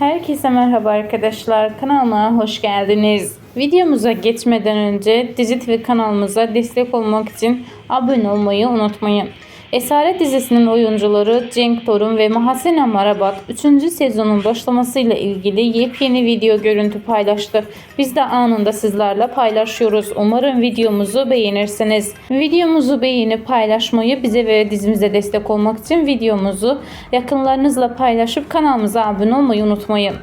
Herkese merhaba arkadaşlar. Kanalıma hoş geldiniz. Videomuza geçmeden önce Dizi TV kanalımıza destek olmak için abone olmayı unutmayın. Esaret dizisinin oyuncuları Cenk Torun ve Muhasene Marabat 3. sezonun başlamasıyla ilgili yepyeni video görüntü paylaştı. Biz de anında sizlerle paylaşıyoruz. Umarım videomuzu beğenirsiniz. Videomuzu beğenip paylaşmayı bize ve dizimize destek olmak için videomuzu yakınlarınızla paylaşıp kanalımıza abone olmayı unutmayın.